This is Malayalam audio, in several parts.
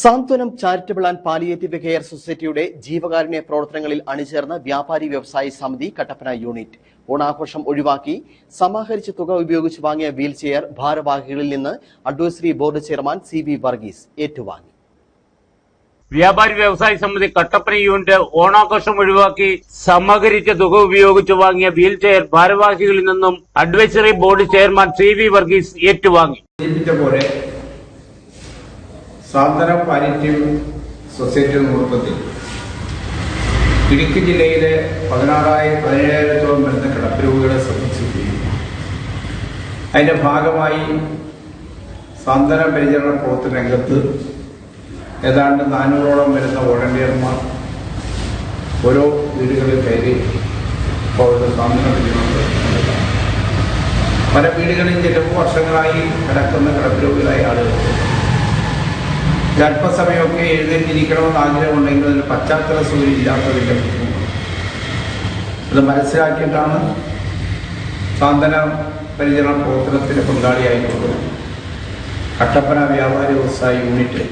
Santhwanam charitable and palliative care സൊസൈറ്റിയുടെ ജീവകാരുണ്യ പ്രവർത്തനങ്ങളിൽ അണിചേർന്ന വ്യാപാരി വ്യവസായി സമിതി കട്ടപ്പന യൂണിറ്റ്. ഓണാഘോഷം ഒഴിവാക്കി സമാഹരിച്ച തുക ഉപയോഗിച്ച് വാങ്ങിയ വീൽ ചെയർ ഭാരവാഹികളിൽ നിന്ന് advisory board chairman C V Varghese ഏറ്റുവാങ്ങി. വ്യാപാരി വ്യവസായ സമിതി കട്ടപ്പന യൂണിറ്റ് ഓണാഘോഷം ഒഴിവാക്കി സമാഹരിച്ച തുക ഉപയോഗിച്ച് വാങ്ങിയ വീൽ ചെയർ ഭാരവാഹികളിൽ നിന്നും advisory board chairman C V Varghese ഏറ്റുവാങ്ങി. പോലെ സാന്ത്വന പാലിറ്റീവ് സൊസൈറ്റിയുടെ നേതൃത്വത്തിൽ ഇടുക്കി ജില്ലയിലെ പതിനാറായിരം പതിനേഴായിരത്തോളം വരുന്ന കിടപ്പുരോഗികളെ സന്ദർശിക്കുകയും അതിന്റെ ഭാഗമായി സാന്ത്വന പരിചരണ പ്രവർത്തന രംഗത്ത് ഏതാണ്ട് നാനൂറോളം വരുന്ന വോളണ്ടിയർമാർ ഓരോ വീടുകളിൽ കയറി അവരുടെ സാന്ത്വന പരിചരണം പല വീടുകളിൽ ചിലപ്പോൾ വർഷങ്ങളായി കിടക്കുന്ന കിടപ്പിരോഗികളായ ആളുകൾ അല്പസമയമൊക്കെ എഴുന്നേറ്റിരിക്കണമെന്ന് ആഗ്രഹമുണ്ടെങ്കിൽ അതിന് പശ്ചാത്തല സൂര്യൻ ഇല്ലാത്തതിന്റെ അത് മനസ്സിലാക്കിയിട്ടാണ് സാന്ത്വന പരിചരണ പ്രവർത്തനത്തിന് പങ്കാളിയായിട്ടുള്ളത്. കട്ടപ്പന വ്യാപാരി വ്യവസായ യൂണിറ്റ്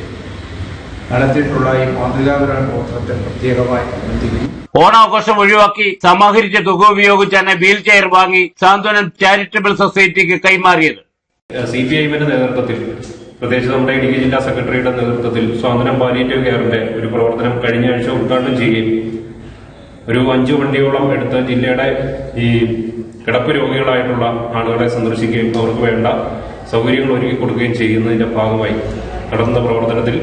നടത്തിയിട്ടുള്ള ഈ മാതൃകാപരമായ പ്രവർത്തനത്തെ പ്രത്യേകമായി അഭിനന്ദിക്കുന്നു. ഓണാഘോഷം ഒഴിവാക്കി സമാഹരിച്ച തുക ഉപയോഗിച്ച് തന്നെ വീൽ ചെയർ വാങ്ങി സാന്ത്വനം ചാരിറ്റബിൾ സൊസൈറ്റിക്ക് കൈമാറിയത്. സി പി ഐഎമ്മിന്റെ നേതൃത്വത്തിൽ പ്രത്യേകിച്ച് നമ്മുടെ ഇടുക്കി ജില്ലാ സെക്രട്ടറിയുടെ നേതൃത്വത്തിൽ സ്വാതന്ത്ര്യം പാലിയേറ്റീവ് കെയറിന്റെ ഒരു പ്രവർത്തനം കഴിഞ്ഞ ആഴ്ച ഉദ്ഘാടനം ചെയ്യുകയും ഒരു അഞ്ചു വണ്ടിയോളം എടുത്ത് ജില്ലയുടെ ഈ കിടപ്പ് രോഗികളായിട്ടുള്ള ആളുകളെ സന്ദർശിക്കുകയും അവർക്ക് വേണ്ട സൗകര്യങ്ങൾ ഒരുക്കി കൊടുക്കുകയും ചെയ്യുന്നതിന്റെ ഭാഗമായി നടന്ന പ്രവർത്തനത്തിൽ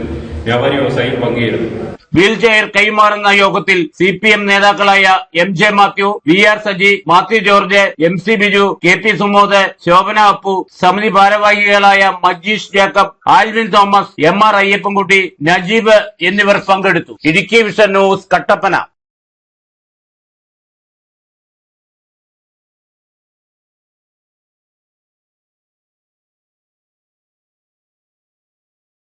വ്യാപാരി വ്യവസായികൾ പങ്കുചേരുന്നു വീൽ ചെയർ കൈമാറുന്ന യോഗത്തിൽ സി പി എം നേതാക്കളായ M J Mathew V R Saji Mathew George M C Biju K P Sumod Shobhana Appu സമിതി ഭാരവാഹികളായ മജീഷ് ജേക്കബ് ആൽവിൻ തോമസ് എം ആർ അയ്യപ്പൻകുട്ടി നജീബ് എന്നിവർ പങ്കെടുത്തു. Idukki vision news Kattappana.